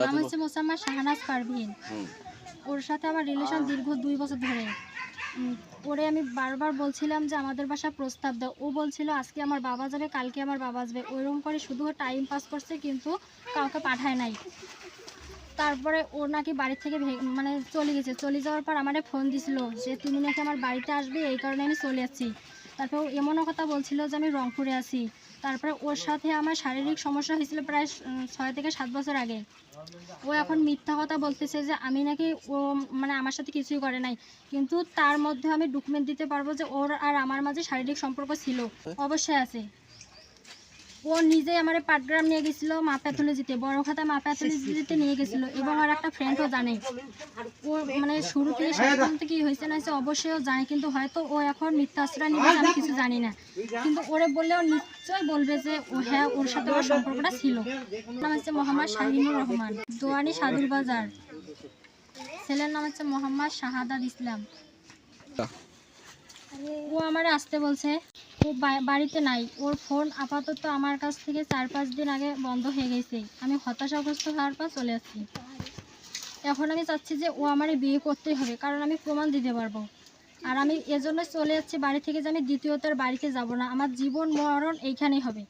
নাম হচ্ছে মোসাম্মদ শাহনাজ পারভিন। ওর সাথে আমার রিলেশন দীর্ঘ দুই বছর ধরে। ওরে আমি বারবার বলছিলাম যে আমাদের বাসা প্রস্তাব দাও। ও বলছিল আজকে আমার বাবা যাবে কালকে আমার বাবা আসবে। ওইরকম করে শুধু টাইম পাস করছে কিন্তু কাউকে পাঠায় নাই। তারপরে ও নাকি বাড়ি থেকে মানে চলে গেছে। চলে যাওয়ার পর আমারে ফোন দিছিল যে তুমি নাকি আমার বাড়িতে আসবে? এই কারণে আমি চলে যাচ্ছি। তারপর এমনও কথা বলছিল যে আমি রংপুরে আছি। তারপরে ওর সাথে আমার শারীরিক সমস্যা হয়েছিল প্রায় ছয় থেকে সাত বছর আগে। ও এখন মিথ্যা কথা বলতেছে যে আমি নাকি ও মানে আমার সাথে কিছুই করে নাই। কিন্তু তার মধ্যে আমি ডকুমেন্ট দিতে পারব যে ওর আর আমার মাঝে শারীরিক সম্পর্ক ছিল। অবশ্যই আছে। ও নিজেই আমার পাটগ্রাম নিয়ে গেছিল মা প্যাথোলজিতে বড় খাতা মা প্যাথোলজিতে নিয়ে গেছিল। এবং আর একটা ফ্রেন্ডও জানে। ও মানে শুরু থেকে শেষ পর্যন্ত কি হয়েছে না হয়েছে অবশ্যই ও জানে, কিন্তু হয়তো ও এখন মিথ্যা আশ্রয় আমি কিছু জানি না। কিন্তু ওরে বললেও নিশ্চয়ই বলবে যে, ও হ্যাঁ ওর সাথে ওর সম্পর্কটা ছিল। নাম হচ্ছে মোহাম্মদ শাহিনুর রহমান, দোয়ানি সাদুর বাজার। ছেলের নাম হচ্ছে মোহাম্মদ শাহাদাত ইসলাম। ও আমার আসতে বলছে। ও বাড়িতে নাই। ওর ফোন আপাতত আমার কাছ থেকে চার পাঁচ দিন আগে বন্ধ হয়ে গেছে। আমি হতাশাগ্রস্ত হওয়ার পর চলে আসছি। এখন আমি চাচ্ছি যে ও আমার বিয়ে করতেই হবে, কারণ আমি প্রমাণ দিতে পারব। আর আমি এজন্য চলে যাচ্ছি বাড়ি থেকে যে আমি দ্বিতীয়তার বাড়িতে যাব না। আমার জীবন মরণ এইখানেই হবে।